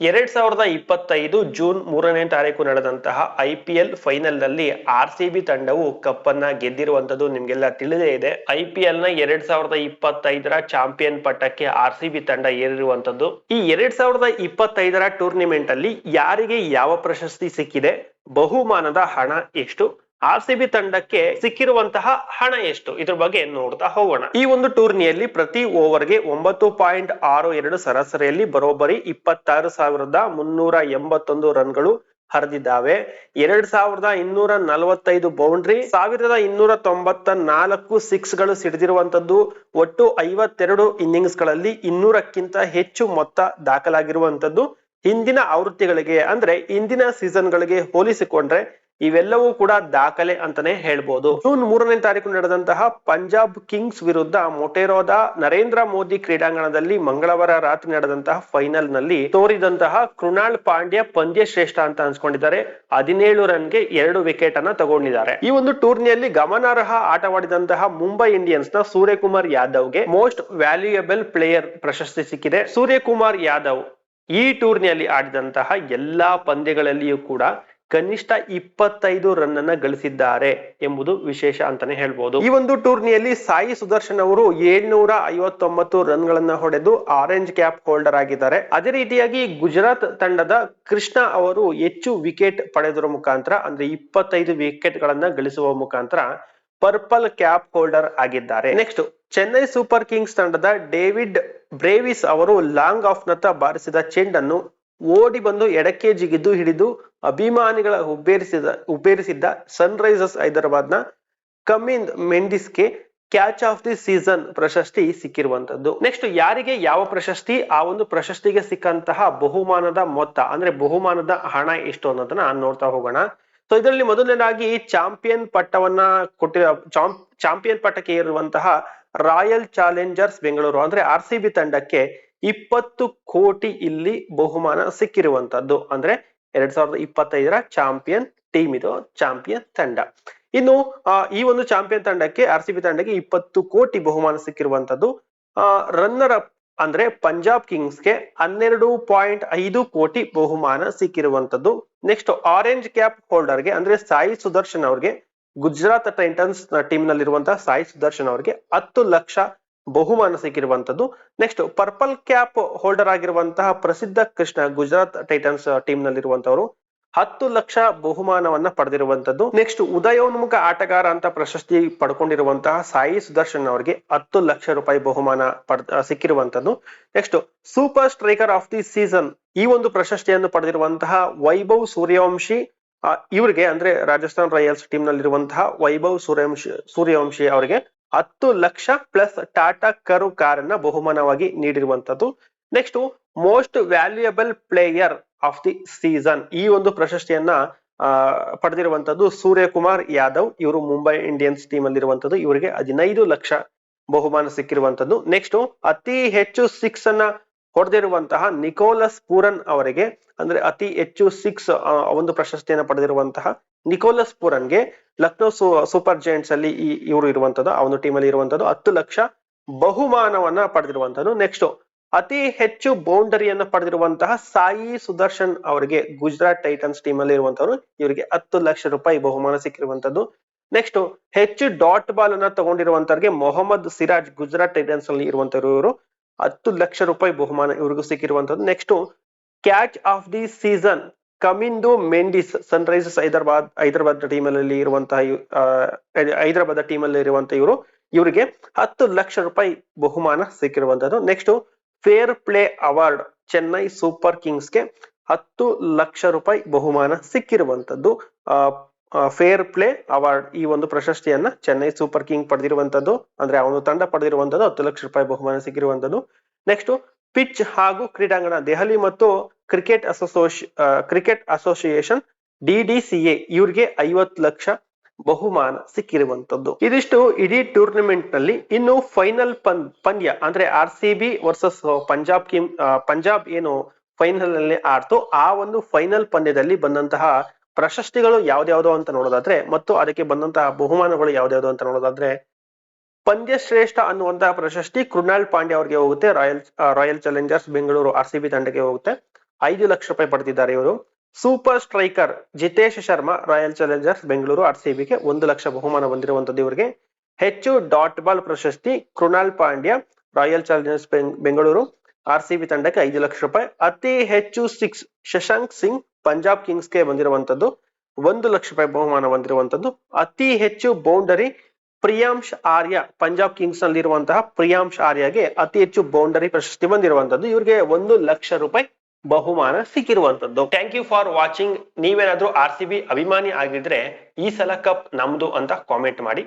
ಎರಡ್ ಸಾವಿರದ ಇಪ್ಪತ್ತೈದು ಜೂನ್ ಮೂರನೇ ತಾರೀಕು ನಡೆದಂತಹ ಐ ಪಿ ಎಲ್ ಫೈನಲ್ನಲ್ಲಿ ಆರ್ ಸಿ ಬಿ ತಂಡವು ಕಪ್ಪನ್ನ ಗೆದ್ದಿರುವಂತದ್ದು ನಿಮ್ಗೆಲ್ಲ ತಿಳಿದೇ ಇದೆ. ಐ ಪಿ ಎಲ್ನ ಎರಡ್ ಸಾವಿರದ ಇಪ್ಪತ್ತೈದರ ಚಾಂಪಿಯನ್ ಪಟ್ಟಕ್ಕೆ ಆರ್ ಸಿ ಬಿ ತಂಡ ಏರಿರುವಂತದ್ದು ಈ ಎರಡ್ ಸಾವಿರದ ಇಪ್ಪತ್ತೈದರ ಟೂರ್ನಿಮೆಂಟ್ ಅಲ್ಲಿ ಯಾರಿಗೆ ಯಾವ ಪ್ರಶಸ್ತಿ ಸಿಕ್ಕಿದೆ? ಬಹುಮಾನದ ಹಣ ಎಷ್ಟು? ಆರ್ ಸಿ ಬಿ ತಂಡಕ್ಕೆ ಸಿಕ್ಕಿರುವಂತಹ ಹಣ ಎಷ್ಟು? ಇದ್ರ ಬಗ್ಗೆ ನೋಡ್ತಾ ಹೋಗೋಣ. ಈ ಒಂದು ಟೂರ್ನಿಯಲ್ಲಿ ಪ್ರತಿ ಓವರ್ಗೆ ಒಂಬತ್ತು ಪಾಯಿಂಟ್ ಆರು ಎರಡು ಸರಾಸರಿಯಲ್ಲಿ ಬರೋಬ್ಬರಿ ಇಪ್ಪತ್ತಾರು ಸಾವಿರದ ಮುನ್ನೂರ ಎಂಬತ್ತೊಂದು ರನ್ಗಳು ಹರಿದಿದ್ದಾವೆ. ಎರಡ್ ಸಾವಿರದ ಇನ್ನೂರ ನಲವತ್ತೈದು ಬೌಂಡ್ರಿ, ಸಾವಿರದ ಇನ್ನೂರ ತೊಂಬತ್ತ ನಾಲ್ಕು ಸಿಕ್ಸ್ಗಳು ಸಿಡಿದಿರುವಂತದ್ದು ಒಟ್ಟು ಐವತ್ತೆರಡು ಇನ್ನಿಂಗ್ಸ್ಗಳಲ್ಲಿ ಇನ್ನೂರಕ್ಕಿಂತ ಹೆಚ್ಚು ಮೊತ್ತ ದಾಖಲಾಗಿರುವಂತದ್ದು ಹಿಂದಿನ ಆವೃತ್ತಿಗಳಿಗೆ ಅಂದ್ರೆ ಇಂದಿನ ಸೀಸನ್ ಗಳಿಗೆ ಹೋಲಿಸಿಕೊಂಡ್ರೆ ಇವೆಲ್ಲವೂ ಕೂಡ ದಾಖಲೆ ಅಂತಾನೆ ಹೇಳ್ಬೋದು. ಜೂನ್ ಮೂರನೇ ತಾರೀಕು ನಡೆದಂತಹ ಪಂಜಾಬ್ ಕಿಂಗ್ಸ್ ವಿರುದ್ಧ ಮೊಟೆರೋದ ನರೇಂದ್ರ ಮೋದಿ ಕ್ರೀಡಾಂಗಣದಲ್ಲಿ ಮಂಗಳವಾರ ರಾತ್ರಿ ನಡೆದಂತಹ ಫೈನಲ್ನಲ್ಲಿ ತೋರಿದಂತಹ ಕೃಣಾಲ್ ಪಾಂಡ್ಯ ಪಂದ್ಯ ಶ್ರೇಷ್ಠ ಅಂತ ಅನ್ಸ್ಕೊಂಡಿದ್ದಾರೆ. ಹದಿನೇಳು ರನ್ಗೆ ಎರಡು ವಿಕೆಟ್ ಅನ್ನ ತಗೊಂಡಿದ್ದಾರೆ. ಈ ಒಂದು ಟೂರ್ನಿಯಲ್ಲಿ ಗಮನಾರ್ಹ ಆಟವಾಡಿದಂತಹ ಮುಂಬೈ ಇಂಡಿಯನ್ಸ್ನ ಸೂರ್ಯಕುಮಾರ್ ಯಾದವ್ಗೆ ಮೋಸ್ಟ್ ವ್ಯಾಲ್ಯೂಯಬಲ್ ಪ್ಲೇಯರ್ ಪ್ರಶಸ್ತಿ ಸಿಕ್ಕಿದೆ. ಸೂರ್ಯಕುಮಾರ್ ಯಾದವ್ ಈ ಟೂರ್ನಿಯಲ್ಲಿ ಆಡಿದಂತಹ ಎಲ್ಲಾ ಪಂದ್ಯಗಳಲ್ಲಿಯೂ ಕೂಡ ಕನಿಷ್ಠ ಇಪ್ಪತ್ತೈದು ರನ್ ಅನ್ನ ಗಳಿಸಿದ್ದಾರೆ ಎಂಬುದು ವಿಶೇಷ ಅಂತಾನೆ ಹೇಳ್ಬೋದು. ಈ ಒಂದು ಟೂರ್ನಿಯಲ್ಲಿ ಸಾಯಿ ಸುದರ್ಶನ್ ಅವರು ಏಳ್ನೂರ ಐವತ್ತೊಂಬತ್ತು ರನ್ ಗಳನ್ನ ಹೊಡೆದು ಆರೆಂಜ್ ಕ್ಯಾಪ್ ಹೋಲ್ಡರ್ ಆಗಿದ್ದಾರೆ. ಅದೇ ರೀತಿಯಾಗಿ ಗುಜರಾತ್ ತಂಡದ ಕೃಷ್ಣ ಅವರು ಹೆಚ್ಚು ವಿಕೆಟ್ ಪಡೆದರ ಮುಖಾಂತರ, ಅಂದ್ರೆ ಇಪ್ಪತ್ತೈದು ವಿಕೆಟ್ ಗಳನ್ನ ಗಳಿಸುವ ಮುಖಾಂತರ ಪರ್ಪಲ್ ಕ್ಯಾಪ್ ಹೋಲ್ಡರ್ ಆಗಿದ್ದಾರೆ. ನೆಕ್ಸ್ಟ್, ಚೆನ್ನೈ ಸೂಪರ್ ಕಿಂಗ್ಸ್ ತಂಡದ ಡೇವಿಡ್ ಬ್ರೇವಿಸ್ ಅವರು ಲಾಂಗ್ ಆಫ್ ನತ್ತ ಬಾರಿಸಿದ ಚೆಂಡನ್ನು ಓಡಿ ಬಂದು ಎಡಕ್ಕೆ ಜಿಗಿದು ಹಿಡಿದು ಅಭಿಮಾನಿಗಳ ಹುಬ್ಬೇರಿಸಿದ, ಹುಬ್ಬೇರಿಸಿದ್ದ ಸನ್ರೈಸರ್ಸ್ ಹೈದರಾಬಾದ್ನ ಕಮಿಂದ್ ಮೆಂಡಿಸ್ಗೆ ಕ್ಯಾಚ್ ಆಫ್ ದಿ ಸೀಸನ್ ಪ್ರಶಸ್ತಿ ಸಿಕ್ಕಿರುವಂತದ್ದು ನೆಕ್ಸ್ಟ್ ಯಾರಿಗೆ ಯಾವ ಪ್ರಶಸ್ತಿ, ಆ ಒಂದು ಪ್ರಶಸ್ತಿಗೆ ಸಿಕ್ಕಂತಹ ಬಹುಮಾನದ ಮೊತ್ತ, ಅಂದ್ರೆ ಬಹುಮಾನದ ಹಣ ಎಷ್ಟು ಅನ್ನೋದನ್ನ ನೋಡ್ತಾ ಹೋಗೋಣ. ಸೊ ಇದರಲ್ಲಿ ಮೊದಲನೇದಾಗಿ ಚಾಂಪಿಯನ್ ಪಟ್ಟವನ್ನ ಕೊಟ್ಟಿರೋ ಚಾಂಪಿಯನ್ ಪಟ್ಟಕ್ಕೆ ಇರುವಂತಹ ರಾಯಲ್ ಚಾಲೆಂಜರ್ಸ್ ಬೆಂಗಳೂರು, ಅಂದ್ರೆ ಆರ್ ಸಿ ಬಿ ತಂಡಕ್ಕೆ ಇಪ್ಪತ್ತು ಕೋಟಿ ಇಲ್ಲಿ ಬಹುಮಾನ ಸಿಕ್ಕಿರುವಂತದ್ದು ಅಂದ್ರೆ ಎರಡ್ ಸಾವಿರದ ಇಪ್ಪತ್ತೈದರ ಚಾಂಪಿಯನ್ ಟೀಮ್ ಇದು, ಚಾಂಪಿಯನ್ ತಂಡ. ಇನ್ನು ಈ ಒಂದು ಚಾಂಪಿಯನ್ ತಂಡಕ್ಕೆ, ಆರ್ ಸಿ ಬಿ ತಂಡಕ್ಕೆ ಇಪ್ಪತ್ತು ಕೋಟಿ ಬಹುಮಾನ ಸಿಕ್ಕಿರುವಂತದ್ದು ರನ್ನರ್ ಅಪ್ ಅಂದ್ರೆ ಪಂಜಾಬ್ ಕಿಂಗ್ಸ್ಗೆ ಹನ್ನೆರಡು ಪಾಯಿಂಟ್ ಐದು ಕೋಟಿ ಬಹುಮಾನ ಸಿಕ್ಕಿರುವಂತದ್ದು ನೆಕ್ಸ್ಟ್ ಆರೆಂಜ್ ಕ್ಯಾಪ್ ಹೋಲ್ಡರ್ಗೆ ಅಂದ್ರೆ ಸಾಯಿ ಸುದರ್ಶನ್ ಅವ್ರಿಗೆ, ಗುಜರಾತ್ ಟೈಟನ್ಸ್ ಟೀಮ್ ನಲ್ಲಿರುವಂತಹ ಸಾಯಿ ಸುದರ್ಶನ್ ಅವರಿಗೆ ಹತ್ತು ಲಕ್ಷ ಬಹುಮಾನ ಸಿಕ್ಕಿರುವಂತದ್ದು ನೆಕ್ಸ್ಟ್ ಪರ್ಪಲ್ ಕ್ಯಾಪ್ ಹೋಲ್ಡರ್ ಆಗಿರುವಂತಹ ಪ್ರಸಿದ್ಧ ಕೃಷ್ಣ ಗುಜರಾತ್ ಟೈಟನ್ಸ್ ಟೀಮ್ ನಲ್ಲಿರುವಂತವರು ಹತ್ತು ಲಕ್ಷ ಬಹುಮಾನವನ್ನ ಪಡೆದಿರುವಂತದ್ದು ನೆಕ್ಸ್ಟ್ ಉದಯೋನ್ಮುಖ ಆಟಗಾರ ಅಂತ ಪ್ರಶಸ್ತಿ ಪಡ್ಕೊಂಡಿರುವಂತಹ ಸಾಯಿ ಸುದರ್ಶನ್ ಅವರಿಗೆ ಹತ್ತು ಲಕ್ಷ ರೂಪಾಯಿ ಬಹುಮಾನ ಪಡ್ ಸಿಕ್ಕಿರುವಂತದ್ದು next super striker of the season ಈ ಒಂದು ಪ್ರಶಸ್ತಿಯನ್ನು ಪಡೆದಿರುವಂತಹ ವೈಭವ್ ಸೂರ್ಯವಂಶಿ ಇವರಿಗೆ ಅಂದ್ರೆ ರಾಜಸ್ಥಾನ್ ರಾಯಲ್ಸ್ ಟೀಮ್ ನಲ್ಲಿರುವಂತಹ ವೈಭವ್ ಸೂರ್ಯವಂಶಿ ಸೂರ್ಯವಂಶಿ ಅವರಿಗೆ ಹತ್ತು ಲಕ್ಷ ಪ್ಲಸ್ ಟಾಟಾ ಕರು ಕಾರನ್ನ ಬಹುಮಾನವಾಗಿ ನೀಡಿರುವಂತದ್ದು. Next most valuable player of the season ಈ ಒಂದು ಪ್ರಶಸ್ತಿಯನ್ನ ಪಡೆದಿರುವಂತದ್ದು ಸೂರ್ಯಕುಮಾರ್ ಯಾದವ್. ಇವರು ಮುಂಬೈ ಇಂಡಿಯನ್ಸ್ ಟೀಮ್ ಅಲ್ಲಿರುವಂತದ್ದು. ಇವರಿಗೆ ಹದಿನೈದು ಲಕ್ಷ ಬಹುಮಾನ ಸಿಕ್ಕಿರುವಂತದ್ದು. ನೆಕ್ಸ್ಟ್ ಅತಿ ಹೆಚ್ಚು ಸಿಕ್ಸ್ ಅನ್ನ ಹೊಡೆದಿರುವಂತಹ ನಿಕೋಲಸ್ ಪೂರನ್ ಅವರಿಗೆ, ಅಂದ್ರೆ ಅತಿ ಹೆಚ್ಚು ಸಿಕ್ಸ್ ಒಂದು ಪ್ರಶಸ್ತಿಯನ್ನು ಪಡೆದಿರುವಂತಹ ನಿಕೋಲಸ್ ಪೂರನ್ಗೆ ಲಕ್ನೋ ಸೂಪರ್ ಜೈಂಟ್ಸ್ ಅಲ್ಲಿ ಈ, ಇವರು ಇರುವಂತದ್ದು ಒಂದು ಟೀಮ್ ಅಲ್ಲಿ ಇರುವಂತದ್ದು ಹತ್ತು ಲಕ್ಷ ಬಹುಮಾನವನ್ನ ಪಡೆದಿರುವಂತದ್ದು ನೆಕ್ಸ್ಟ್ ಅತಿ ಹೆಚ್ಚು ಬೌಂಡರಿಯನ್ನು ಪಡೆದಿರುವಂತಹ ಸಾಯಿ ಸುದರ್ಶನ್ ಅವರಿಗೆ ಗುಜರಾತ್ ಟೈಟನ್ಸ್ ಟೀಮ್ ಅಲ್ಲಿ ಇರುವಂತವರು ಇವರಿಗೆ ಹತ್ತು ಲಕ್ಷ ರೂಪಾಯಿ ಬಹುಮಾನ ಸಿಕ್ಕಿರುವಂತದ್ದು ನೆಕ್ಸ್ಟ್ ಹೆಚ್ಚು ಡಾಟ್ ಬಾಲ್ ಅನ್ನ ತಗೊಂಡಿರುವಂತವ್ರಿಗೆ ಮೊಹಮ್ಮದ್ ಸಿರಾಜ್ ಗುಜರಾತ್ ಟೈಟನ್ಸ್ ಅಲ್ಲಿ ಇರುವಂತವರು ಇವರು. ಹತ್ತು ಲಕ್ಷ ರೂಪಾಯಿ ಬಹುಮಾನ ಇವ್ರಿಗೂ ಸಿಕ್ಕಿರುವಂತದ್ದು next catch of the season Kamindu Mendis sunrisers Hyderabad Hyderabad team ಅಲ್ಲಿ ಇರುವಂತಹ ಹೈದರಾಬಾದ್ ಟೀಮ್ ಅಲ್ಲಿ ಇರುವಂತಹ ಇವರು, ಇವರಿಗೆ ಹತ್ತು ಲಕ್ಷ ರೂಪಾಯಿ ಬಹುಮಾನ ಸಿಕ್ಕಿರುವಂತದ್ದು next fair play award Chennai super ಕಿಂಗ್ಸ್ಗೆ ಹತ್ತು ಲಕ್ಷ ರೂಪಾಯಿ ಬಹುಮಾನ ಸಿಕ್ಕಿರುವಂತದ್ದು ಫೇರ್ ಪ್ಲೇ ಅವಾರ್ಡ್ ಈ ಒಂದು ಪ್ರಶಸ್ತಿಯನ್ನ ಚೆನ್ನೈ ಸೂಪರ್ ಕಿಂಗ್ ಪಡೆದಿರುವಂತದ್ದು. ಅಂದ್ರೆ ಅವನು ತಂಡ ಪಡೆದಿರುವಂತದ್ದು ಹತ್ತು ಲಕ್ಷ ರೂಪಾಯಿ ಬಹುಮಾನ ಸಿಕ್ಕಿರುವಂತದ್ದು ನೆಕ್ಸ್ಟ್ ಪಿಚ್ ಹಾಗೂ ಕ್ರೀಡಾಂಗಣ ದೆಹಲಿ ಮತ್ತು cricket association cricket association DDCA ಇವ್ರಿಗೆ ಐವತ್ತು ಲಕ್ಷ ಬಹುಮಾನ ಸಿಕ್ಕಿರುವಂತದ್ದು. ಇದಿಷ್ಟು ಇಡೀ ಟೂರ್ನಮೆಂಟ್ನಲ್ಲಿ ಇನ್ನು ಫೈನಲ್ ಪಂದ್ಯ ಅಂದ್ರೆ R C B versus Punjab king Punjab ಏನು ಫೈನಲ್ನಲ್ಲಿ ಆಡ್ತು ಆ ಒಂದು ಫೈನಲ್ ಪಂದ್ಯದಲ್ಲಿ ಬಂದಂತಹ ಪ್ರಶಸ್ತಿಗಳು ಯಾವ್ದ್ಯಾವ್ದು ಅಂತ ನೋಡೋದಾದ್ರೆ ಮತ್ತು ಅದಕ್ಕೆ ಬಂದಂತಹ ಬಹುಮಾನಗಳು ಯಾವ್ದ್ಯಾವ್ದು ಅಂತ ನೋಡೋದಾದ್ರೆ ಪಂದ್ಯಶ್ರೇಷ್ಠ ಅನ್ನುವಂತಹ ಪ್ರಶಸ್ತಿ ಕೃಣಾಲ್ ಪಾಂಡ್ಯ ಅವರಿಗೆ ಹೋಗುತ್ತೆ. Royal royal challengers Bengaluru R C ತಂಡಕ್ಕೆ ಹೋಗುತ್ತೆ. ಐದು ಲಕ್ಷ ರೂಪಾಯಿ ಪಡೆದಿದ್ದಾರೆ ಇವರು. Super striker Jitesh Sharma, royal challengers Bengaluru R C ಬಿಗೆ ಒಂದು ಲಕ್ಷ ಬಹುಮಾನ ಬಂದಿರುವಂತದ್ದು ಇವರಿಗೆ. ಹೆಚ್ಚು ಡಾಟ್ ಬಾಲ್ ಪ್ರಶಸ್ತಿ Krunal Pandya, royal challengers Bengaluru R C B ತಂಡಕ್ಕೆ ಐದು ಲಕ್ಷ ರೂಪಾಯಿ. ಅತಿ ಹೆಚ್ಚು ಸಿಕ್ಸ್, ಶಶಾಂಕ್ ಸಿಂಗ್ ಪಂಜಾಬ್ ಕಿಂಗ್ಸ್ಗೆ ಬಂದಿರುವಂತದ್ದು ಒಂದು ಲಕ್ಷ ರೂಪಾಯಿ ಬಹುಮಾನ ಬಂದಿರುವಂತದ್ದು. ಅತಿ ಹೆಚ್ಚು ಬೌಂಡರಿ ಪ್ರಿಯಾಂಶ್ ಆರ್ಯ, ಪಂಜಾಬ್ ಕಿಂಗ್ಸ್ನಲ್ಲಿ ಇರುವಂತಹ ಪ್ರಿಯಾಂಶ್ ಆರ್ಯಗೆ ಅತಿ ಹೆಚ್ಚು ಬೌಂಡರಿ ಪ್ರಶಸ್ತಿ ಬಂದಿರುವಂತದ್ದು. ಇವರಿಗೆ ಒಂದು ಲಕ್ಷ ರೂಪಾಯಿ ಬಹುಮಾನ ಸಿಕ್ಕಿರುವಂತದ್ದು. ಥ್ಯಾಂಕ್ ಯು ಫಾರ್ ವಾಚಿಂಗ್ ನೀವೇನಾದ್ರೂ ಆರ್ ಸಿ ಬಿ ಅಭಿಮಾನಿ ಆಗಿದ್ರೆ ಈ ಸಲ ಕಪ್ ನಮ್ದು ಅಂತ ಕಾಮೆಂಟ್ ಮಾಡಿ.